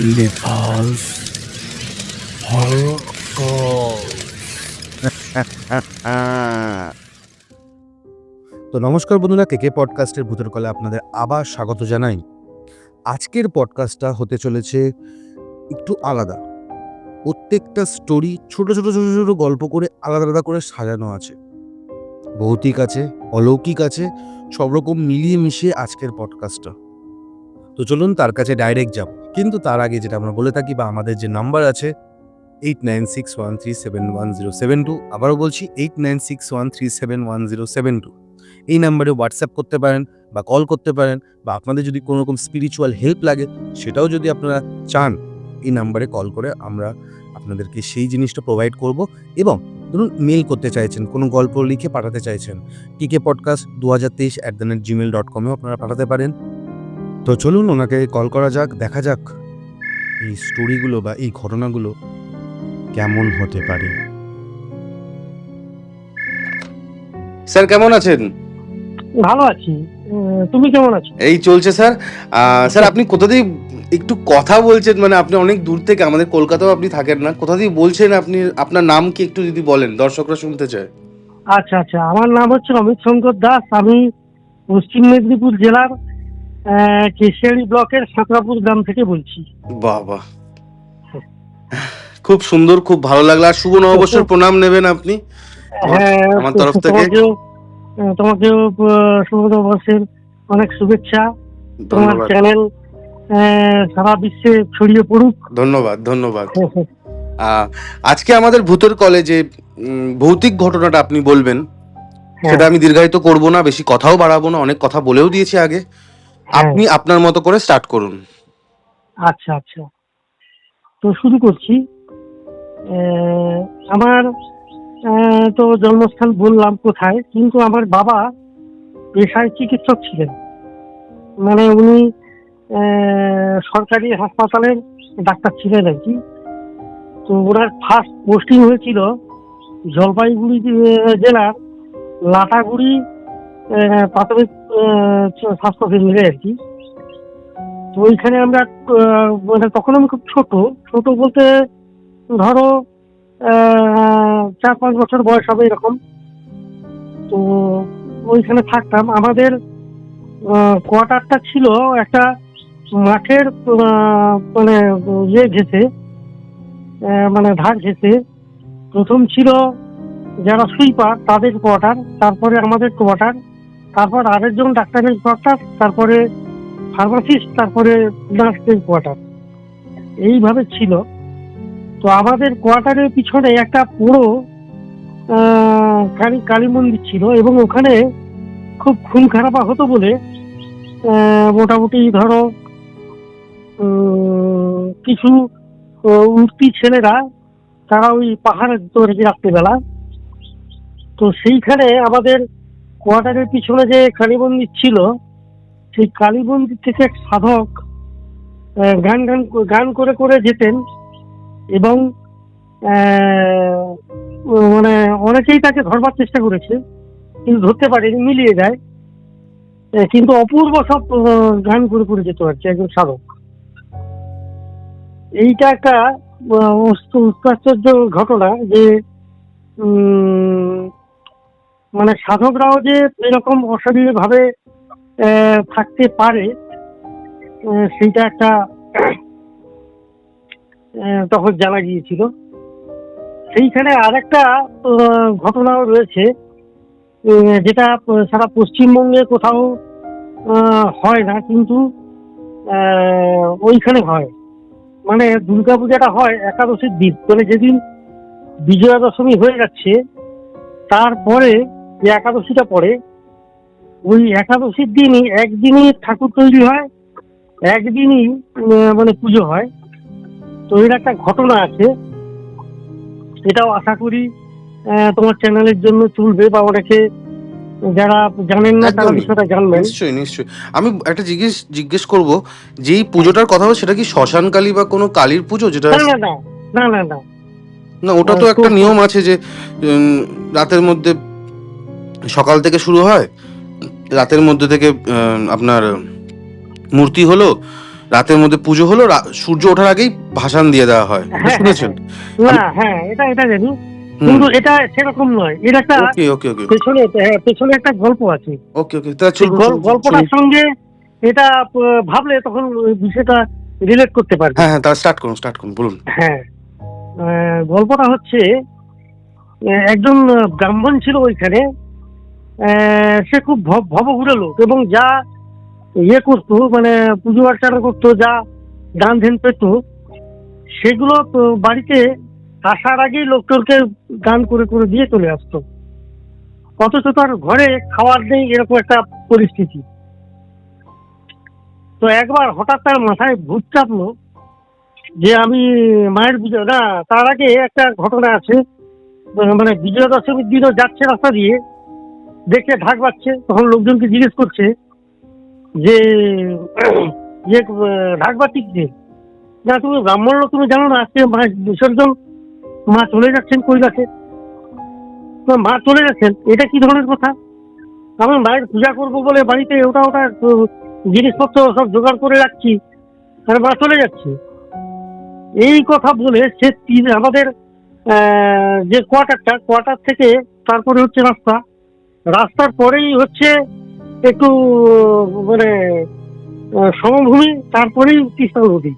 Falls তো নমস্কার বন্ধুরা কেকে পডকাস্টের ভূতের কলে আপনাদের আবার স্বাগত জানাই। আজকের পডকাস্টটা হতে চলেছে একটু আলাদা। প্রত্যেকটা স্টোরি ছোট ছোট ছোট ছোট গল্প করে আলাদা আলাদা করে সাজানো আছে। ভৌতিক আছে, অলৌকিক আছে সব রকম মিলিয়ে মিশিয়ে আজকের পডকাস্টটা তো চলুন তার কাছে ডাইরেক্ট যাব। কিন্তু তার আগে যেটা আমরা বলে থাকি বা আমাদের যে নাম্বার আছে eight nine six one three seven one zero seven two আবারও বলছি eight nine six one three seven one zero seven two এই নাম্বারে হোয়াটসঅ্যাপ করতে পারেন বা কল করতে পারেন বা আপনাদের যদি কোনো রকম স্পিরিচুয়াল হেল্প লাগে, সেটাও যদি আপনারা চান, এই নাম্বারে কল করে আমরা আপনাদেরকে সেই জিনিসটা প্রোভাইড করব এবং ধরুন মেল করতে চাইছেন, কোনো গল্প লিখে পাঠাতে চাইছেন টিকে পডকাস্ট দু হাজার তেইশ at the net Gmail dot কমেও আপনারা পাঠাতে পারেন। তো চলুন ওনাকে কল করা যাক দেখা যাক এই স্টোরিগুলো বা এই ঘটনাগুলো কেমন হতে পারে। স্যার কেমন আছেন? ভালো আছি। তুমি কেমন আছো? এই চলছে স্যার। স্যার আপনি কোথা দিয়ে একটু কথা বলছেন? মানে আপনি অনেক দূর থেকে আমাদের কলকাতাও আপনি থাকেন না। কোথা দিয়ে বলছেন আপনি? আপনার নাম কি একটু যদি বলেন দর্শকরা শুনতে চায়। আচ্ছা আচ্ছা। আমার নাম হচ্ছে অমিত শঙ্কর দাস। আমি পশ্চিম মেদিনীপুর জেলার আহ, কেশিয়াড়ি ব্লকের সাঁতরাপুর গ্রাম থেকে বলছি। বাহ বাহ। খুব সুন্দর খুব ভালো লাগল। আর শুভ নববর্ষের প্রণাম নেবেন আপনি। হ্যাঁ আমার তরফ থেকে- তোমাকেও শুভ নববর্ষের অনেক শুভেচ্ছা। তোমার চ্যানেল সারা বিশ্বে ছড়িয়ে পড়ুক। ধন্যবাদ ধন্যবাদ। আহ, আজকে আমাদের ভূতের কলেজে ভৌতিক ঘটনাটা আপনি বলবেন। হ্যাঁ, সেটা আমি দীর্ঘায়িত করব না বেশি কথাও বাড়াবো না অনেক কথা বলেও দিয়েছি আগে। হ্যাঁ। আপনি আপনার মতো করে স্টার্ট করুন। আচ্ছা আচ্ছা। তো শুরু করছি। আমার তো জন্মস্থান বললাম কোথায় কিন্তু আমার বাবা পেশায় চিকিৎসক ছিলেন। মানে উনি সরকারি হাসপাতালের ডাক্তার ছিলেন আর কি। তো ওনার ফার্স্ট পোস্টিং হয়েছিল জলপাইগুড়ি জেলার লাটাগুড়ি প্রাথমিক স্বাস্থ্য কেন্দ্রে আর কি। তো ওইখানে আমরা মানে তখন আমি খুব ছোট। ছোট বলতে ধরো চার পাঁচ বছর বয়স হবে এরকম। তো ওইখানে থাকতাম। আমাদের কোয়ার্টারটা ছিল একটা মাঠের মানে ইয়ে ঘেসে মানে ধার ঘেসে প্রথম ছিল যারা সুইপার, তাদের কোয়ার্টার। তারপরে আমাদের কোয়ার্টার। তারপর আরেকজন ডাক্তার ডাক্তারের কোয়ার্টার তারপরে ফার্মাসিস্ট তারপরে নার্স নার্সের কোয়ার্টার এইভাবে ছিল। তো আমাদের কোয়ার্টারের পিছনে একটা পুরো কালী কালী মন্দির ছিল এবং ওখানে খুব খুন খারাপা হতো বলে মোটামুটি ধরো কিছু উঠতি ছেলেরা, তারা ওই পাহাড়ের কি রাত্রিবেলা। তো সেইখানে আমাদের কোয়ার্টারের পিছনে যে কালী মন্দির ছিল, সেই কালী মন্দির থেকে এক সাধক গান গান গান করে করে যেতেন এবং মানে অনেকেই তাকে ধরবার চেষ্টা করেছে, কিন্তু ধরতে পারেনি, মিলিয়ে যায়। কিন্তু অপূর্ব সব গান করে করে যেত আর কি, একজন সাধক। এইটা একটা অত্যাশ্চর্য ঘটনা যে মানে সাধকরাও যে এরকম অশরীর ভাবে থাকতে পারে সেটা একটা তখন জানা গিয়েছিল। সেইখানে আরেকটা আহ, ঘটনাও রয়েছে যেটা সারা পশ্চিমবঙ্গে কোথাও হয় না কিন্তু ওইখানে হয়। মানে দুর্গাপূজাটা হয় একাদশীর দিন মানে যেদিন বিজয়া দশমী হয়ে যাচ্ছে তারপরে যে একাদশীটা পড়ে। ওই একাদশীর দিনই একদিনই ঠাকুর তৈরি হয় একদিনই মানে পুজো হয়। তো এর একটা ঘটনা আছে। এটাও আশা করি তোমার চ্যানেলের জন্য চলবে বা অনেকে যারা জানেন না তারা বিষয়টা জানবেন। নিশ্চয়ই নিশ্চয়ই। আমি একটা জিজ্ঞেস জিজ্ঞেস করব যে এই পুজোটার কথা হবে সেটা কি শ্মশান কালী বা কোনো কালীর পুজো? যেটা না না না না না ওটা তো একটা নিয়ম আছে যে রাতের মধ্যে সকাল থেকে শুরু হয় রাতের মধ্যে থেকে আপনার মূর্তি হলো রাতের মধ্যে পুজো হলো সূর্য ওঠার আগেই ভাসান দিয়ে দেওয়া হয়। হ্যাঁ, শুনেছেন না হ্যাঁ এটা এটা জানি। কিন্তু এটা সেরকম নয়। এর একটা ওকে ওকে ওকে। পেছনে হ্যাঁ, পেছনে একটা গল্প আছে। ওকে ওকে তা গল্পটার সঙ্গে এটা ভাবলে তখন বিষয়টা রিলেট করতে পারবে। হ্যাঁ হ্যাঁ তাহলে স্টার্ট করুন স্টার্ট করুন বলুন। হ্যাঁ। গল্পটা হচ্ছে একজন ব্রাহ্মণ ছিল ওইখানে সে খুব ভব ভবঘুরে লোক এবং যা ইয়ে করতো মানে পুজো অর্চনা করতো, যা দান ধ্যান পেত, সেগুলো বাড়িতে আসার আগেই লোকটোরকে দান করে করে দিয়ে চলে আসতো। অথচ তার ঘরে খাওয়ার নেই, এরকম একটা পরিস্থিতি। তো একবার হঠাৎ তার মাথায় ভূত চাপলো যে আমি মায়ের বিজয় না, তার আগে একটা ঘটনা আছে। মানে বিজয়া দশমীর দিনও যাচ্ছে রাস্তা দিয়ে। দেখে ঢাক বাজছে, তখন লোকজনকে জিজ্ঞেস করছে যে ইয়ে ঢাক বাজছি যে না, তুমি ব্রাহ্মণ লোক তুমি জানো না, আজকে মা বিসর্জন, মা চলে যাচ্ছেন কৈলাসে মা চলে যাচ্ছেন এটা কি ধরনের কথা? আমি মায়ের পূজা করব বলে বাড়িতে ওটা ওটা জিনিসপত্র সব জোগাড় করে রাখছি, আর মা চলে যাচ্ছে। এই কথা বলে সে আমাদের যে কোয়ার্টারটা, কোয়ার্টার থেকে তারপরে হচ্ছে রাস্তা রাস্তার পরেই হচ্ছে একটু মানে সমভূমি তারপরেই তিস্তা নদী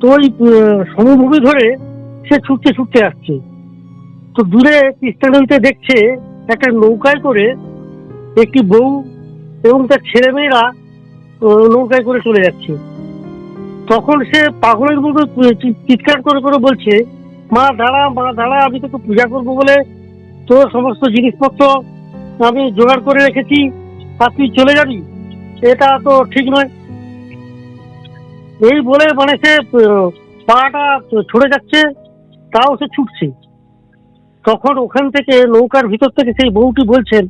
তো ওই সমভূমি ধরে সে ছুটতে ছুটতে আসছে। তো দূরে তিস্তা নদীতে দেখছে একটা নৌকায় করে একটি বউ এবং তার ছেলেমেয়েরা আহ, নৌকায় করে চলে যাচ্ছে। তখন সে পাগলের মতো চিৎকার করে করে বলছে মা দাঁড়া মা দাঁড়া আমি তোকে পূজা করব বলে তোর সমস্ত জিনিসপত্র আমি জোগাড় করে রেখেছি। আর তুই চলে যাবি? এটা তো ঠিক নয়। এই বলে মানে সে পাটা ছড়ে যাচ্ছে, তাও সে ছুটছে। তখন ওখান থেকে নৌকার ভিতর থেকে সেই বউটি বলছেন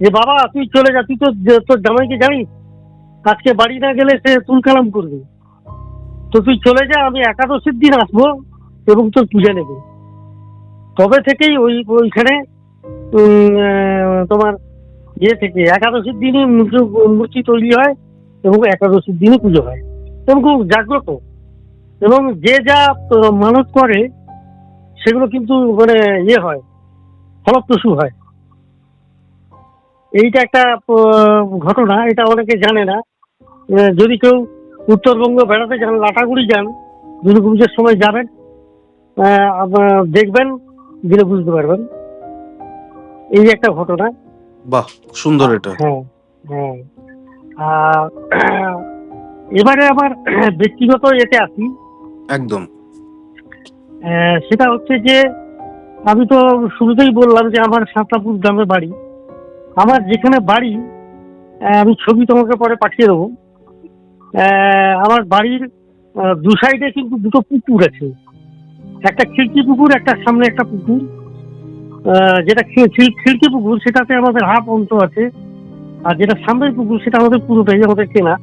যে, বাবা, তুই চলে যা, তুই তো তোর জামাইকে জানিস, আজকে বাড়ি না গেলে সে তুলকালাম করবে। তো তুই চলে যা, আমি একাদশীর দিন আসব এবং তোর পূজা নেবে। তবে থেকেই ওই ওইখানে তোমার ইয়ে থেকে একাদশীর দিনই মূর্তি- তৈরি হয় এবং একাদশীর দিনই পুজো হয়। এবং খুব জাগ্রত। এবং যে যা মানত করে, সেগুলো কিন্তু মানে ইয়ে হয়, ফলপ্রসূ হয়। এইটা একটা ঘটনা, এটা অনেকে জানে না। যদি কেউ উত্তরবঙ্গ বেড়াতে যান, লাটাগুড়ি যান দুর্গা পুজোর সময় যাবেন দেখবেন দিলে বুঝতে পারবেন। এই যে একটা ঘটনা। বাহ সুন্দর এটা। হ্যাঁ হ্যাঁ। এবারে আমার ব্যক্তিগত এতে আসি। একদম। সেটা হচ্ছে যে আমি তো শুরুতেই বললাম যে আমার সাঁতরাপুর গ্রামে বাড়ি। আমার যেখানে বাড়ি আমি ছবি তোমাকে পরে পাঠিয়ে দেবো। আমার বাড়ির দু সাইডে কিন্তু দুটো পুকুর আছে। একটা খিড়কি পুকুর, একটা সামনে একটা পুকুর যেটা খিড়কি পুকুর, সেটাতে আমাদের হাফ অন্ত আছে, আর যেটা সামনের পুকুর, সেটা আমাদের পুরোটাই আমাদের কেনা।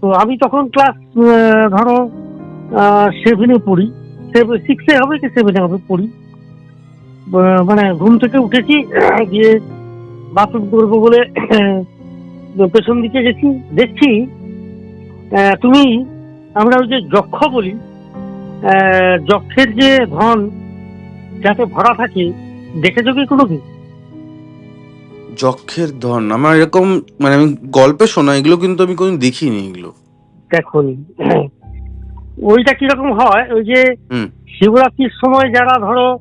তো আমি তখন ক্লাস ধরো সেভেনে পড়ি। সিক্সে হবে কি সেভেনে হবে, পড়ি। মানে ঘুম থেকে উঠেছি, গিয়ে বাথরুম করব বলে, পেছন দিকে গেছি, দেখছি তুমি, আমরা ওই যে যক্ষ বলি যক্ষের যে ধন যাতে ভরা থাকে দেখেছ কি কোনো দিন যক্ষের ধন আমার এরকম মানে আমি গল্পে শোনা এগুলো কিন্তু আমি কোনোদিন দেখিনি এগুলো। দেখুন ওইটা কীরকম হয় ওই যে শিবরাত্রির সময় যারা ধরো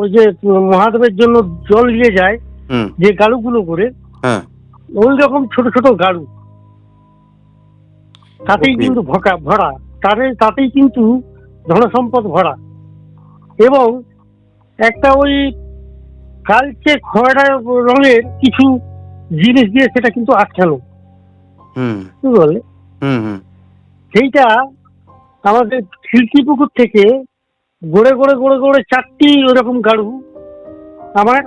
ওই যে মহাদেবের জন্য জল নিয়ে যায় হুম। যে গাড়ুগুলো করে হ্যাঁ। ওই রকম ছোট ছোট গাড়ু তাতেই. কিন্তু ভরা। তাতে তাতেই কিন্তু ধনসম্পদ ভরা। এবং একটা ওই কালচে খয়রা রঙের কিছু জিনিস দিয়ে সেটা কিন্তু আটকানো হুম। কি বলে? হুম হুম। সেইটা আমাদের খিড়কি পুকুর থেকে গড়ে গড়ে গড়ে গড়ে চারটি ওরকম গাড়ু আমার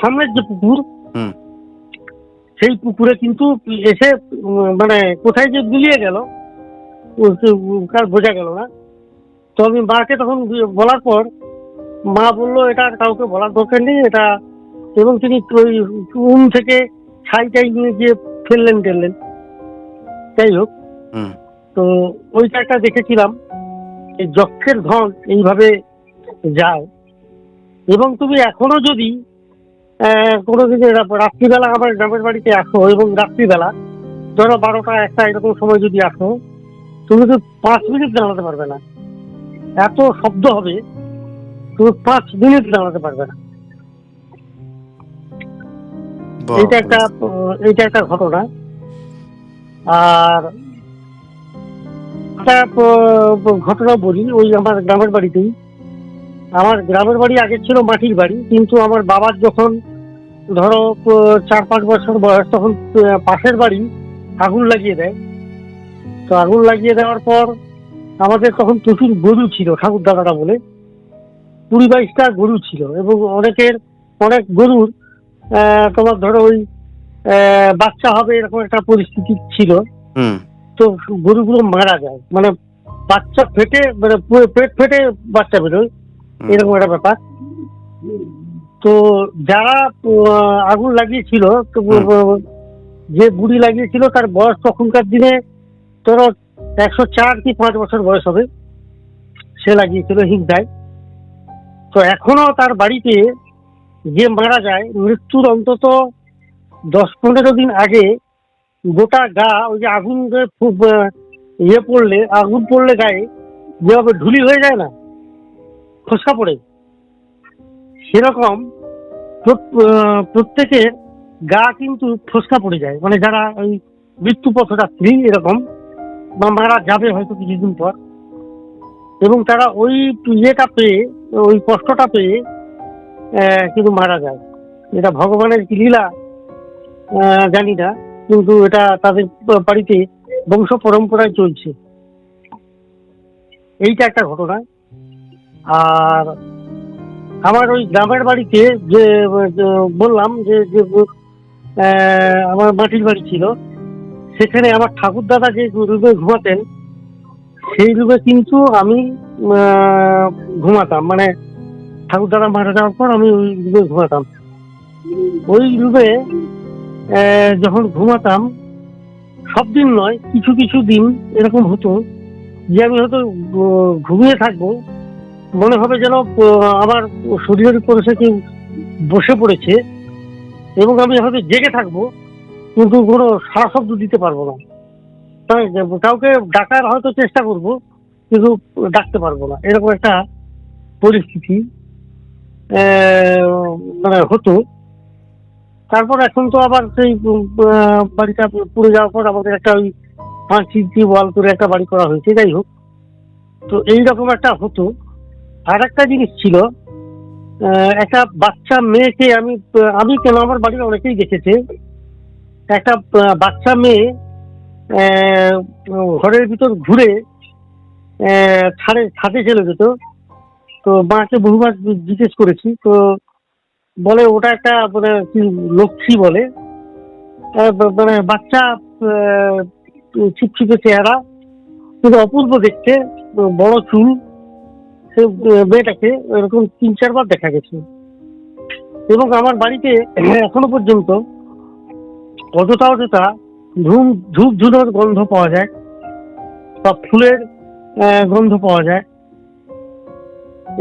সামনের যে পুকুর হুম। সেই পুকুরে কিন্তু এসে মানে কোথায় যে গুলিয়ে গেল বোঝা গেল না। তো আমি মাকে তখন বলার পর মা বলল এটা কাউকে বলার দরকার নেই এটা এবং তিনি ওই উম থেকে ছাই টাই নিয়ে গিয়ে ফেললেন টেললেন। যাই হোক হুম। তো ওইটা একটা দেখেছিলাম এই যক্ষের ধন এইভাবে যায়। এবং তুমি এখনও যদি কোনো দিন রাত্রিবেলা আমার গ্রামের বাড়িতে আসো এবং রাত্রিবেলা ধরো বারোটা একটা এরকম সময় যদি আসো তুমি তো পাঁচ মিনিট দাঁড়াতে পারবে না। এত শব্দ হবে তুমি পাঁচ মিনিট দাঁড়াতে পারবে না। এইটা একটা এইটা একটা ঘটনা। আর একটা ঘটনা বলি ওই আমার গ্রামের বাড়িতেই। আমার গ্রামের বাড়ি আগে ছিল মাটির বাড়ি কিন্তু আমার বাবার যখন ধরো চার পাঁচ বছর বয়স তখন পাশের বাড়ি আগুন লাগিয়ে দেয়। তো আগুন লাগিয়ে দেওয়ার পর আমাদের তখন প্রচুর গরু ছিল ঠাকুর দাদাটা বলে। কুড়ি বাইশটা গরু ছিল এবং অনেকের অনেক গরুর তোমার ধরো ওই বাচ্চা হবে এরকম একটা পরিস্থিতি ছিল। হুম। তো গরুগুলো মারা যায়। মানে বাচ্চা ফেটে মানে পেট ফেটে বাচ্চা বেরোয়। এরকম একটা ব্যাপার। তো যারা আগুন লাগিয়েছিল যে বুড়ি লাগিয়েছিল তার বয়স তখনকার দিনে ধরো একশো চার কি পাঁচ বছর বয়স হবে? সে লাগিয়েছিল হিংসায় তো এখনও তার বাড়িতে যে মারা যায়, মৃত্যুর অন্তত দশ পনেরো দিন আগে গোটা গা ওই যে আগুন ইয়ে পড়লে, আগুন পড়লে গায়ে যেভাবে ঢুলি হয়ে যায় না, ফসকা পড়ে। সেরকম প্রত- প্রত্যেকের গা কিন্তু ফসকা পড়ে যায়। মানে যারা ওই মৃত্যু পথযাত্রী এরকম মারা যাবে হয়তো কিছুদিন পর। এবং তারা ওই ইয়েটা পেয়ে, ওই কষ্টটা পেয়ে কিন্তু মারা যায়। এটা ভগবানের কি লীলা? জানি না। কিন্তু এটা তাদের বাড়িতে বংশ পরম্পরায় চলছে। এইটা একটা ঘটনা। আর আমার ওই গ্রামের বাড়িতে যে বললাম যে আমার মাটির বাড়ি ছিল। সেখানে আমার ঠাকুর দাদা যে রুমে ঘুমাতেন, সেই রুমে কিন্তু আমি ঘুমাতাম। মানে ঠাকুর দাদা মারা যাওয়ার পর আমি ওই রুমে ঘুমাতাম। ওই রুমে যখন ঘুমাতাম, সব দিন নয়, কিছু কিছু দিন এরকম হতো যে আমি হয়তো ঘুমিয়ে থাকব, মনে হবে যেন আমার শরীরের উপরে সে কেউ বসে পড়েছে এবং আমি হয়তো জেগে থাকব। কিন্তু কোনো সারা শব্দ দিতে পারব না। তাই কাউকে ডাকার হয়তো চেষ্টা করব, কিন্তু ডাকতে পারব না। এরকম একটা পরিস্থিতি মানে হতো। তারপর এখন তো আবার সেই বাড়িটা পুড়ে যাওয়ার পর আমাদের একটা ওই পাঁচ ইঞ্চি ওয়াল করে একটা বাড়ি করা হয়েছে, যাই হোক। তো এইরকম একটা হতো। আর একটা জিনিস ছিল একটা বাচ্চা মেয়েকে আমি আমি কেন আমার বাড়ির অনেকেই দেখেছে একটা বাচ্চা মেয়ে ঘরের ভিতর ঘুরে আহ, ছাদে চলে যেত। তো মাকে বহুবার জিজ্ঞেস করেছি তো বলে ওটা একটা মানে লক্ষ্মী বলে। মানে বাচ্চা ছিপছিপে চেহারা কিন্তু অপূর্ব দেখতে বড় চুল সে মেয়েটাকে এরকম তিন চারবার দেখা গেছে। এবং আমার বাড়িতে এখনও পর্যন্ত অযথা অযথা ধূম, ধূপ ধুনোর গন্ধ পাওয়া যায়, বা ফুলের গন্ধ পাওয়া যায়।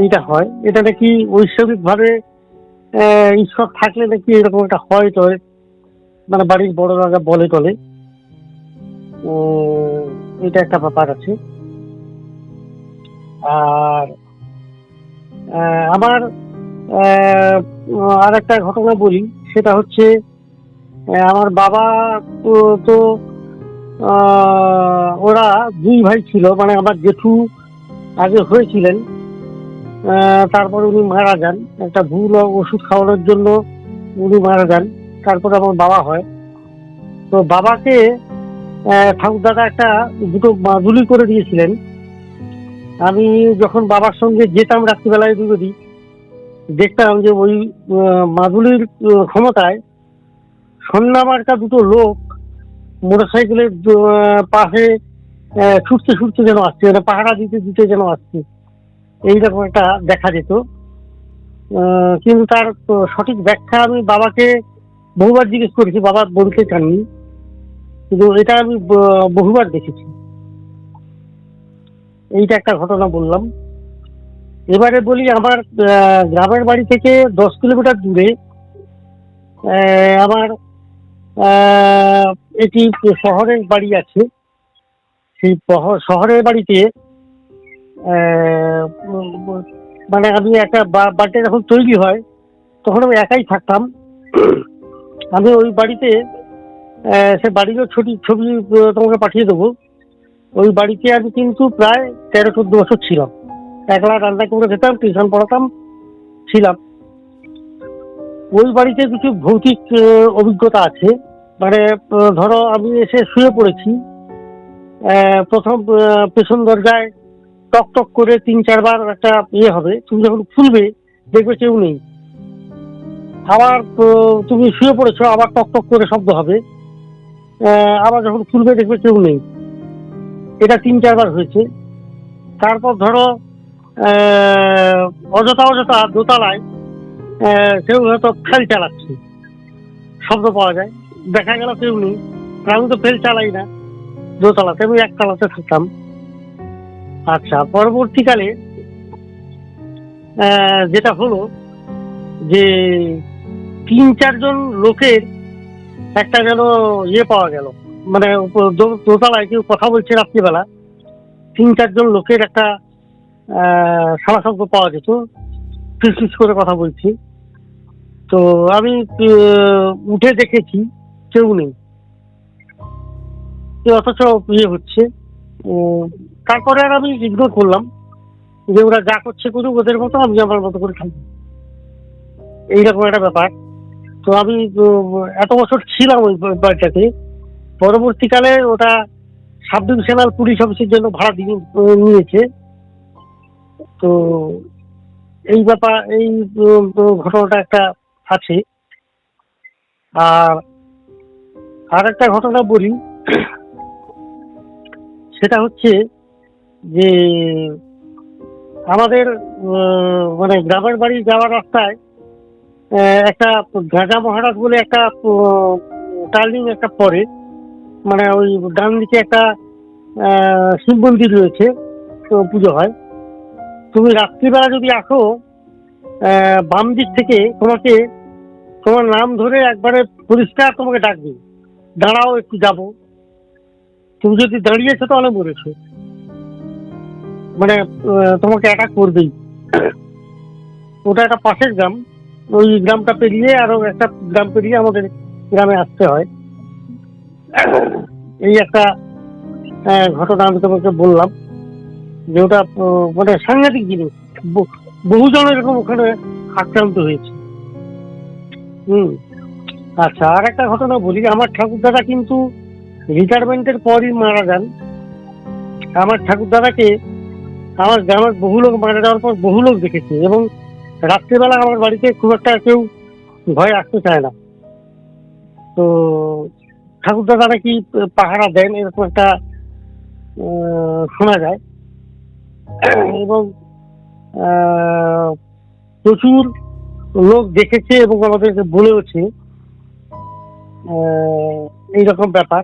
এইটা হয়। এটা নাকি ঐশ্বরিক ভাবে ঈশ্বর থাকলে নাকি এরকম একটা হয় তো মানে বাড়ির বড় রাজা বলে টলে। এটা একটা ব্যাপার আছে। আর আমার আর একটা ঘটনা বলি। সেটা হচ্ছে আমার বাবা তো ওরা দুই ভাই ছিল মানে আমার জেঠু আগে হয়েছিলেন তারপর উনি মারা যান। একটা ভুল ওষুধ খাওয়ানোর জন্য উনি মারা যান, তারপর আমার বাবা হয়। তো বাবাকে ঠাকুরদাদা একটা দুটো মাদুলি করে দিয়েছিলেন। আমি যখন বাবার সঙ্গে যেতাম রাত্রিবেলায় দুপুরি দেখতাম যে ওই মাদুলির ক্ষমতায় সন্ধ্যা মার্কা দুটো লোক মোটর সাইকেলের পাশে ছুটতে ছুটতে যেন আসছে মানে পাহারা দিতে দিতে যেন আসছে। এইরকম একটা দেখা যেত। কিন্তু তার সঠিক ব্যাখ্যা আমি বাবাকে বহুবার জিজ্ঞেস করেছি, বাবা বলতে চাননি। কিন্তু এটা আমি বহুবার দেখেছি। এইটা একটা ঘটনা বললাম। এবারে বলি আমার গ্রামের বাড়ি থেকে দশ কিলোমিটার দূরে আমার এটি শহরের বাড়ি আছে। সেই শহরের বাড়িতে মানে আমি একটা বার্থডে যখন তৈরি হয়, তখন আমি একাই থাকতাম। আমি ওই বাড়িতে সে বাড়িরও ছবি ছবি তোমাকে পাঠিয়ে দেবো। ওই বাড়িতে আমি কিন্তু প্রায় তেরো চোদ্দ বছর ছিলাম। একলা রান্না করে খেতাম, টিউশন পড়াতাম, ছিলাম। ওই বাড়িতে কিছু ভৌতিক অভিজ্ঞতা আছে। মানে ধরো আমি এসে শুয়ে পড়েছি। প্রথম পেছন দরজায় টক টক করে তিন চারবার একটা ইয়ে হবে। তুমি যখন খুলবে, দেখবে কেউ নেই। আবার তুমি শুয়ে পড়েছো, আবার টক টক করে শব্দ হবে। আবার যখন খুলবে, দেখবে কেউ নেই। এটা তিন চারবার হয়েছে। তারপর ধরো অযথা অযথা দোতলায় কেউ হয়তো ফেল চালাচ্ছে। শব্দ পাওয়া যায়। দেখা গেল কেউ নেই। আমি তো ফেল চালাই না। দোতলাতে, আমি একতলাতে থাকতাম। আচ্ছা পরবর্তীকালে যেটা হলো যে তিন চারজন লোকের একটা যেন ইয়ে পাওয়া গেল। মানে দোতলায় কেউ কথা বলছে রাত্রিবেলা। তিন চারজন লোকের একটা সারা শব্দ পাওয়া যেত। ফিস করে কথা বলছি। তো আমি উঠে দেখেছি, কেউ নেই। অথচ ইয়ে হচ্ছে তারপরে আর আমি ইগনোর করলাম, যে ওরা যা করছে করুক, ওদের মতো আমি আমার মতো করে থাকব। এইরকম একটা ব্যাপার। তো আমি এত বছর ছিলাম ওই বাড়িটাতে। পরবর্তীকালে ওটা সাব ডিভিশনাল পুলিশ অফিসের জন্য ভাড়া দিয়ে নিয়েছে। তো এই ব্যাপার, এই ঘটনাটা একটা আছে। আর আর একটা ঘটনা বলি। সেটা হচ্ছে যে আমাদের মানে গ্রামের বাড়ি যাওয়ার রাস্তায় একটা গাঁজা মহারাজ বলে একটা টার্নিং একটা পরে মানে ওই ডান দিকে একটা শিব মন্দির রয়েছে পুজো হয়। তুমি রাত্রিবেলা যদি আসো বাম দিক থেকে তোমাকে তোমার নাম ধরে একবারে পরিষ্কার তোমাকে ডাকবে। দাঁড়াও, একটু যাব। তুমি যদি দাঁড়িয়েছো তাহলে মরেছো। মানে তোমাকে অ্যাটাক করবেই। ওটা একটা পাশের গ্রাম। ওই গ্রামটা পেরিয়ে আরও একটা গ্রাম পেরিয়ে আমাদের গ্রামে আসতে হয়। এই একটা ঘটনা আমি তোমাকে বললাম। যে ওটা মানে সাংঘাতিক জিনিস। বহুজন এরকম ওখানে আক্রান্ত হয়েছে। হুম। আচ্ছা আর একটা ঘটনা বলি, আমার ঠাকুরদাদা কিন্তু রিটায়ারমেন্টের পরই মারা যান। আমার ঠাকুরদাদাকে আমার গ্রামের বহু লোক মারা যাওয়ার পর বহু লোক দেখেছে এবং রাত্রিবেলা আমার বাড়িতে খুব একটা কেউ ভয় আসতে চায় না। তো ঠাকুরদাদা নাকি পাহারা দেন, এরকম একটা শোনা যায়। এবং প্রচুর লোক দেখেছে এবং আমাদেরকে বলেওছে এইরকম ব্যাপার।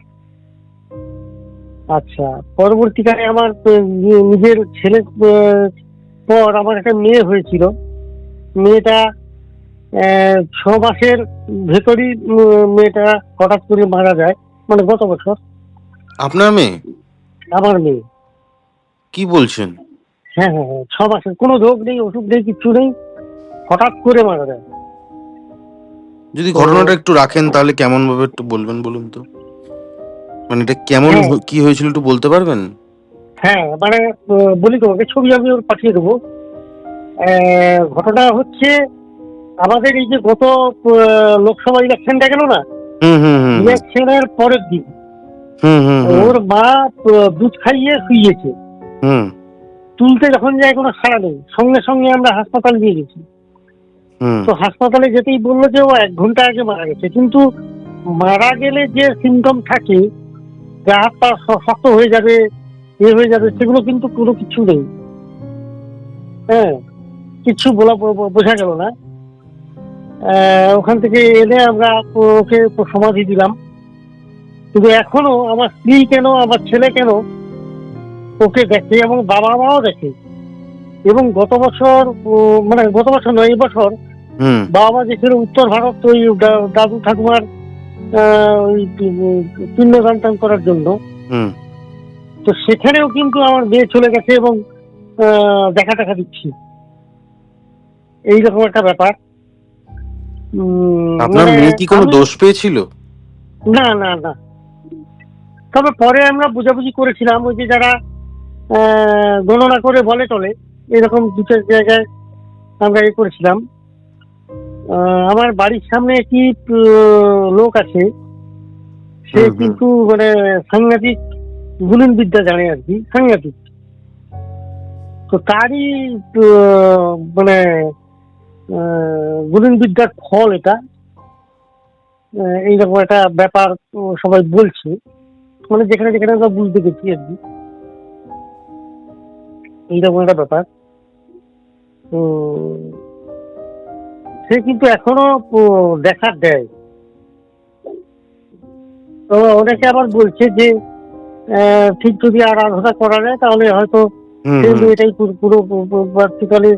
আচ্ছা পরবর্তীকালে আমার নিজের ছেলে পর আমার একটা মেয়ে হয়েছিল। মেয়েটা ছ মাসের ভেতরই মেয়েটা হঠাৎ করে মারা যায় মানে গত বছর। আপনার মেয়ে? আমার মেয়ে। কি বলছেন? হ্যাঁ হ্যাঁ হ্যাঁ ছ মাসের কোনো রোগ নেই ওষুধ নেই কিচ্ছু নেই। হঠাৎ করে মারা যায়। যদি ঘটনাটা একটু রাখেন তাহলে কেমন ভাবে একটু বলবেন বলুন তো? মানে এটা কেমন হ্যাঁ। কি হয়েছিল একটু বলতে পারবেন? হ্যাঁ মানে বলি তোমাকে ছবি আমি ওর পাঠিয়ে দেবো। ঘটনা হচ্ছে আমাদের এই যে গত লোকসভা ইলেকশনটা গেল না? হুম হুম হুম ইলেকশনের পরের দিন। হুম হুম হুম। ওর মা দুধ খাইয়ে শুইয়েছে। হুম। তুলতে যখন যায় কোনো সাড়া নেই। সঙ্গে সঙ্গে আমরা হাসপাতাল নিয়ে গেছি। তো হাসপাতালে যেতেই বলল যে ও এক ঘণ্টা আগে মারা গেছে। কিন্তু মারা গেলে যে সিমটম থাকে, যে হাত পা শক্ত হয়ে যাবে, এ হয়ে যাবে, সেগুলো কিন্তু কোনো কিছু নেই। হ্যাঁ কিছু বলা বোঝা গেল না। ওখান থেকে এনে আমরা ওকে সমাধি দিলাম। কিন্তু এখনও আমার স্ত্রী কেন, আমার ছেলে কেন ওকে দেখে এবং বাবা মাও দেখে। এবং গত বছর মানে গত বছর নয় বছর বাবা মা গেছিল উত্তর ভারত ওই দাদু ঠাকুমার ওই পিণ্ডদান করার জন্য। তো সেখানেও কিন্তু আমার মেয়ে চলে গেছে এবং দেখা দেখা দিচ্ছি। এইরকম একটা ব্যাপার। আপনার মানে মেয়ে কি কোনো দোষ পেয়েছিল? না না না। তবে পরে আমরা বোঝাবুঝি করেছিলাম ওই যে যারা আহ, গণনা করে বলে টলে এরকম দু চার জায়গায় আমরা এ করেছিলাম। আমার বাড়ির সামনে একটি লোক আছে। সে। কিন্তু মানে সাংঘাতিক গুলিন বিদ্যা জানে আর কি সাংঘাতিক। তো তারই মানে গুলিন বিদ্যার ফল এটা। এইরকম একটা ব্যাপার সবাই বলছে। মানে যেখানে যেখানে আমরা বুঝতে গেছি আর কি। এইরকম একটা ব্যাপার। তো সে কিন্তু এখনও দেখা দেয়। তো অনেকে আবার বলছে যে ঠিক যদি আর আলাদা করা যায় তাহলে হয়তো। মেয়েটাই পুরো পুরো প্র্যাকটিক্যালি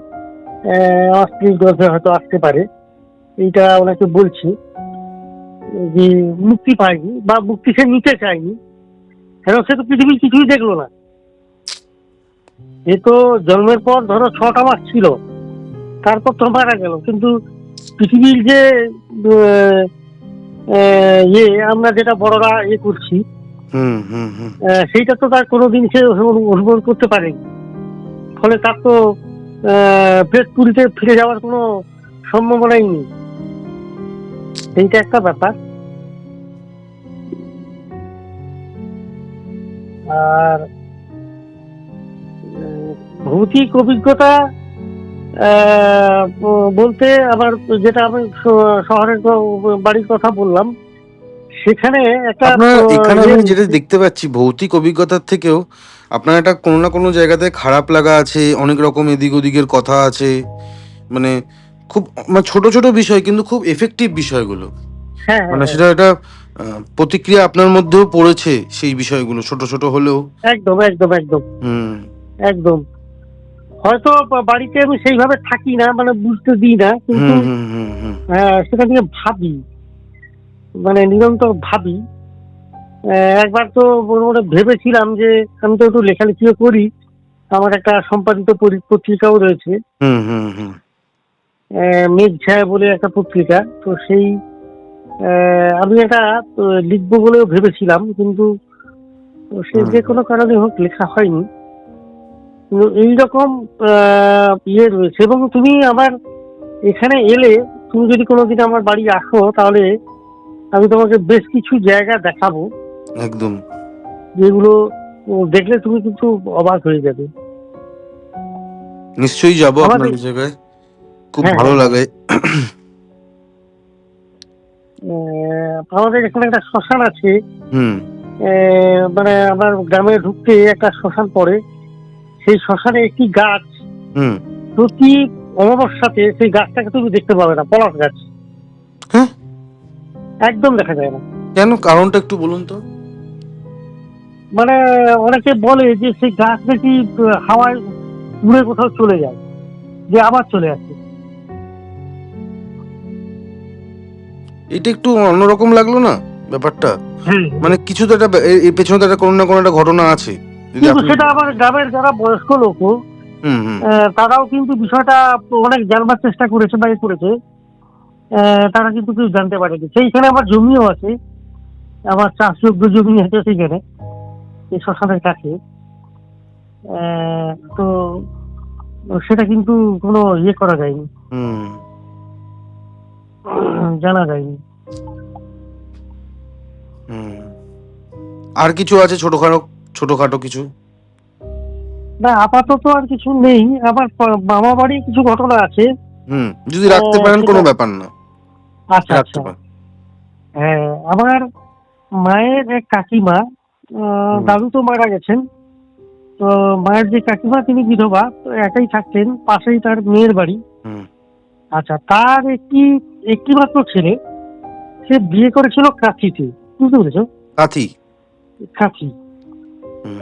অশ্লীল গল্পে হয়তো আসতে পারে। এইটা ওনাকে বলছি। যে মুক্তি পায়নি বা মুক্তি সে নিতে চায়নি। কেন সে তো পৃথিবীর কিছুই দেখল না। এ তো জন্মের পর ধরো ছটা মাস ছিল। তারপর তো মারা গেল। কিন্তু পৃথিবীর যে ইয়ে আমরা যেটা বড়রা ইয়ে করছি সেইটা তো তার কোনোদিন সে অনু- অনুভব করতে পারেনি। ফলে তার তো প্রেত পুরীতে ফিরে যাওয়ার কোনো সম্ভাবনাই নেই। এইটা একটা ব্যাপার। আর ভৌতিক অভিজ্ঞতা বলতে আবার যেটা আমি শহরের বাড়ির কথা বললাম সেখানে একটা এখানে ইয়ে আমি যেটা দেখতে পাচ্ছি ভৌতিক অভিজ্ঞতার থেকেও আপনার একটা কোনো না কোনো জায়গাতে খারাপ লাগা আছে অনেক রকম এদিক ওদিকের কথা আছে মানে খুব মানে ছোট ছোট বিষয় কিন্তু খুব এফেক্টিভ বিষয়গুলো। হ্যাঁ মানে হ্যাঁ, সেটা একটা প্রতিক্রিয়া আপনার মধ্যেও পড়েছে সেই বিষয়গুলো ছোট ছোট হলেও। একদম একদম একদম। হুম। একদম। হয়তো বাড়িতে আমি সেইভাবে থাকি না মানে বুঝতে দিই না কিন্তু সেটা নিয়ে ভাবি মানে নিরন্তর ভাবি। একবার তো মনে ভেবেছিলাম যে আমি তো একটু লেখালেখিও করি আমার একটা সম্পাদিত পত্রিকাও রয়েছে। হুম হুম হুম। মেঘ ছায়া বলে একটা পত্রিকা তো সেই আমি এটা লিখব বলেও ভেবেছিলাম কিন্তু সে যে কোনো কারণে হোক লেখা হয়নি। এইরকম ইয়ে রয়েছে। এবং তুমি আমার এখানে এলে তুমি যদি কোনোদিন আমার বাড়ি আসো তাহলে আমি তোমাকে বেশ কিছু জায়গা দেখাবো। একদম। যেগুলো দেখলে তুমি কিন্তু অবাক হয়ে যাবে। নিশ্চয়ই যাব আপনার জায়গায়। খুব হ্যাঁ, ভালো হ্যাঁ। লাগে। আমাদের এখানে একটা শ্মশান আছে। মানে আমার গ্রামে ঢুকতে একটা শ্মশান পড়ে। সেই শ্মশানে একটি গাছ। হুম। প্রতি অমাবস্যাতে সেই গাছটাকে তুমি দেখতে পাবে না পলাশ গাছ। হ্যাঁ? একদম দেখা যায় না। কেন? কারণটা একটু বলুন তো। মানে অনেকে বলে যে সেই গাছ নাকি হাওয়ায় উড়ে কোথাও চলে যায় যে আবার চলে আসে। এটা একটু অন্যরকম লাগল না ব্যাপারটা? হ্যাঁ। মানে কিছু তো একটা এর পেছনে তো একটা কোনো না কোনো একটা ঘটনা আছে। কিন্তু সেটা আবার গ্রামের যারা বয়স্ক লোক হুম হুম। আহ, তারাও কিন্তু বিষয়টা অনেক জানবার চেষ্টা করেছে বা করেছে। তারা কিন্তু কেউ জানতে পারেনি। সেইখানে আমার জমিও আছে। আমার চাষযোগ্য জমি আছে সেইখানে এই শ্মশানের কাছে। তো সেটা কিন্তু কোনো ইয়ে করা যায়নি। হুম। জানা যায়নি। হুম। আর কিছু আছে ছোটখাটো? ছোটখাটো কিছু? না আপাতত আর কিছু নেই। আমার মামা বাড়ি কিছু ঘটনা আছে। হুম যদি রাখতে পারেন কোনো ব্যাপার না। আচ্ছা রাখতে আচ্ছা। পারেন। হ্যাঁ আমার মায়ের এক কাকিমা দাদু তো মারা গেছেন। তো মায়ের যে কাকিমা তিনি বিধবা তো একাই থাকতেন পাশেই তার মেয়ের বাড়ি। হুম। আচ্ছা তার একটি একটি মাত্র ছেলে সে বিয়ে করেছিল কাঁথিতে। বুঝতে পেরেছ? কাথি? কাঁথি।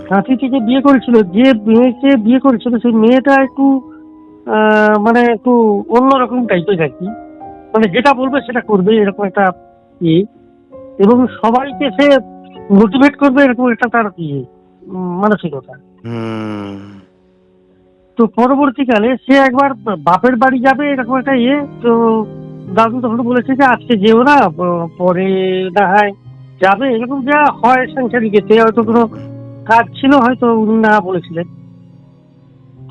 কাঁথি থেকে বিয়ে করেছিল যে মেয়েকে বিয়ে করেছিল সেই মেয়েটা একটু মানে একটু অন্যরকম টাইপের আর কি। মানে যেটা বলবে সেটা করবে এরকম একটা ইয়ে। এবং সবাইকে সে মোটিভেট করবে এরকম একটা তার ইয়ে মানসিকতা। তো পরবর্তীকালে সে একবার বাপের বাড়ি যাবে এরকম একটা ইয়ে। তো দাদু তখন বলেছে যে আজকে যেও না পরে না হয় যাবে। এরকম যা হয় সাংসারিকেতে হয়তো কোনো কাজ ছিল হয়তো উনি না বলেছিলেন।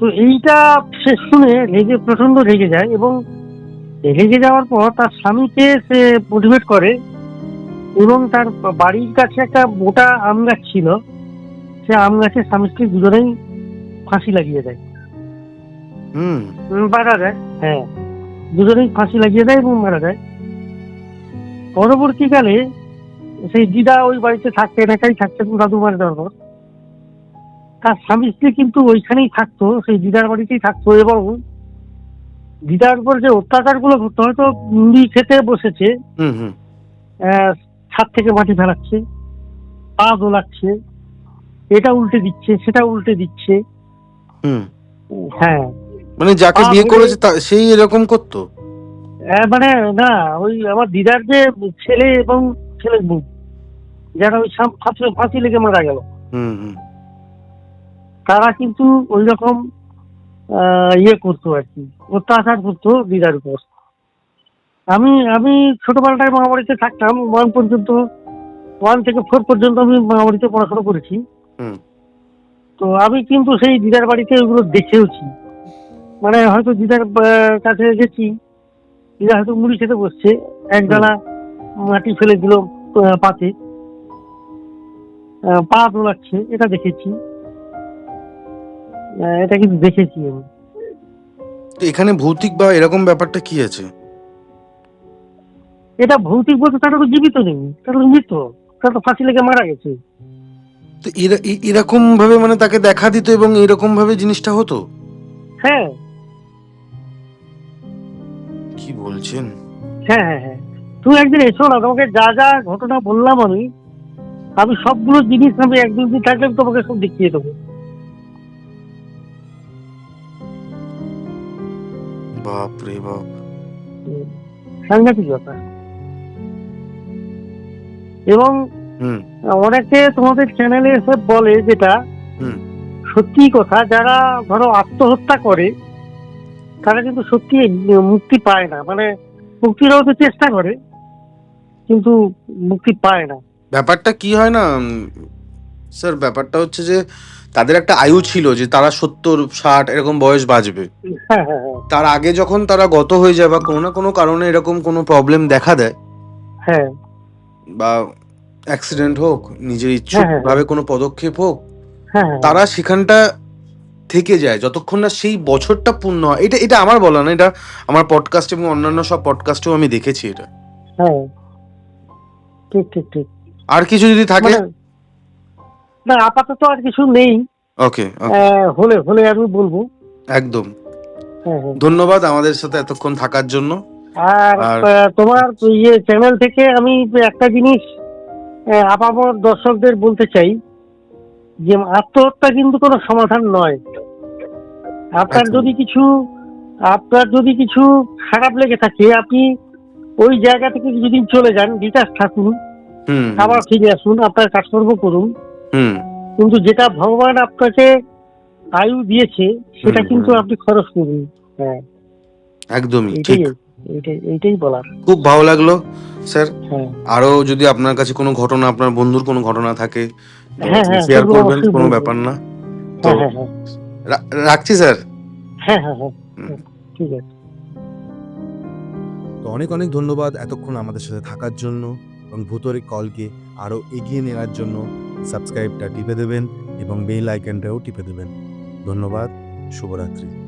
তো এইটা সে শুনে রেগে প্রচণ্ড রেগে যায় এবং রেগে যাওয়ার পর তার স্বামীকে সে মোটিভেট করে এবং তার বাড়ির কাছে একটা মোটা আম গাছ ছিল। সে আম গাছের স্বামী স্ত্রী দুজনেই ফাঁসি লাগিয়ে দেয়। হুম, মারা যায় হ্যাঁ। দুজনেই ফাঁসি লাগিয়ে দেয় এবং মারা যায় পরবর্তীকালে সেই দিদা ওই বাড়িতে থাকতেন একাই থাকতেন দাদু মারা যাওয়ার পর তার স্বামী স্ত্রী কিন্তু ওইখানেই থাকতো সেই দিদার বাড়িতেই থাকতো। এবং দিদার উপর যে অত্যাচারগুলো ঘটতো হয়তো মুড়ি খেতে বসেছে হুম, হুম, ছাদ থেকে মাটি ফেলাচ্ছে পা দোলাচ্ছে এটা উল্টে দিচ্ছে সেটা উল্টে দিচ্ছে। হুম। হ্যাঁ। মানে যাকে বিয়ে করেছে সেই এরকম করতো? হ্যাঁ, মানে না ওই আমার দিদার যে ছেলে এবং ছেলের বউ যারা ওই ফাঁসি ফাঁসি লেগে মারা গেল। হুম, হুম, তারা কিন্তু ওই রকম ইয়ে করতো আর কি। অত্যাচার করতো দিদার উপর। আমি আমি ছোটবেলাটায় মহামারীতে থাকতাম ওয়ান পর্যন্ত ওয়ান থেকে ফোর পর্যন্ত আমি মামাবাড়িতে পড়াশোনা করেছি। হুম। তো আমি কিন্তু সেই দিদার বাড়িতে ওগুলো দেখেওছি। মানে হয়তো দিদার কাছে গেছি। দিদা হয়তো মুড়ি খেতে বসছে এক ডালা মাটি ফেলে দিল পাতে। পা দোলাচ্ছে এটা দেখেছি। এটা কিন্তু দেখেছি আমি? তো এখানে ভৌতিক বা এরকম ব্যাপারটা কি আছে? এটা ভৌতিক বলতে তারা তো জীবিত নেই তারা তো মৃত তারা তো ফাঁসি লেগে মারা গেছে। তো এরা- এরকম ভাবে মানে তাকে দেখা দিত এবং এরকম ভাবে জিনিসটা হতো? হ্যাঁ। কি বলছেন? হ্যাঁ হ্যাঁ হ্যাঁ। তুমি একদিন এসো না তোমাকে যা যা ঘটনা বললাম আমি আমি সবগুলো জিনিস আমি এক দুই দিন থাকলে তোমাকে সব দেখিয়ে দেবো। বাপ রে বাপ। সাংঘাতিক ব্যাপার। এবং হুম। অনেকে তোমাদের চ্যানেলে এসে বলে যেটা হুম। সত্যি কথা যারা ধরো আত্মহত্যা করে তারা কিন্তু সত্যি মুক্তি পায় না। মানে মুক্তির হতে চেষ্টা করে কিন্তু মুক্তি পায় না। ব্যাপারটা কি হয় না স্যার ব্যাপারটা হচ্ছে যে তাদের একটা আয়ু ছিল যে তারা সত্তর ষাট এরকম বয়স বাঁচবে। হ্যাঁ হ্যাঁ হ্যাঁ। তার আগে যখন তারা গত হয়ে যায় বা কোনো না কোনো কারণে এরকম কোনো প্রবলেম দেখা দেয় হ্যাঁ। বা অ্যাক্সিডেন্ট হোক নিজের ইচ্ছুক। ভাবে কোনো পদক্ষেপ হোক তারা সেখানটা থেকে যায় যতক্ষণ না সেই বছরটা পূর্ণ হয়। এটা এটা আমার বলা না এটা আমার পডকাস্ট এবং অন্যান্য সব পডকাস্টেও আমি দেখেছি এটা। হ্যাঁ। ঠিক ঠিক ঠিক। আর কিছু যদি থাকে? মানে না আপাতত আর কিছু নেই। ওকে হলে হলে আমি বলব। একদম। হ্যাঁ হ্যাঁ। ধন্যবাদ আমাদের সাথে এতক্ষণ থাকার জন্য। আর তোমার ইয়ে চ্যানেল থেকে আমি একটা জিনিস আপামর দর্শকদের বলতে চাই যে আত্মহত্যা কিন্তু কোনো সমাধান নয়। আপনার যদি কিছু আপনার যদি কিছু খারাপ লেগে থাকে আপনি ওই জায়গা থেকে কিছুদিন চলে যান ডিটাচ থাকুন। আবার ফিরে আসুন আপনার কাজকর্ম করুন। কিন্তু যেটা ভগবান আপনাকে আয়ু দিয়েছে সেটা কিন্তু আপনি খরচ করুন। হ্যাঁ। একদমই ঠিক। এইটাই বলার। খুব ভালো লাগল স্যার। হ্যাঁ। আরও যদি আপনার কাছে কোনো ঘটনা আপনার বন্ধুর কোনো ঘটনা থাকে হ্যাঁ, হ্যাঁ, শেয়ার করবেন কোনো ব্যাপার না। তো হ্যাঁ হ্যাঁ হ্যাঁ। রাখছি স্যার। হ্যাঁ হ্যাঁ হ্যাঁ। ঠিক আছে। তো অনেক অনেক ধন্যবাদ এতক্ষণ আমাদের সাথে থাকার জন্য। এবং ভূতরে কলকে আরও এগিয়ে নেওয়ার জন্য সাবস্ক্রাইবটা টিপে দেবেন এবং বেল আইকনটাও টিপে দেবেন। ধন্যবাদ, শুভরাত্রি।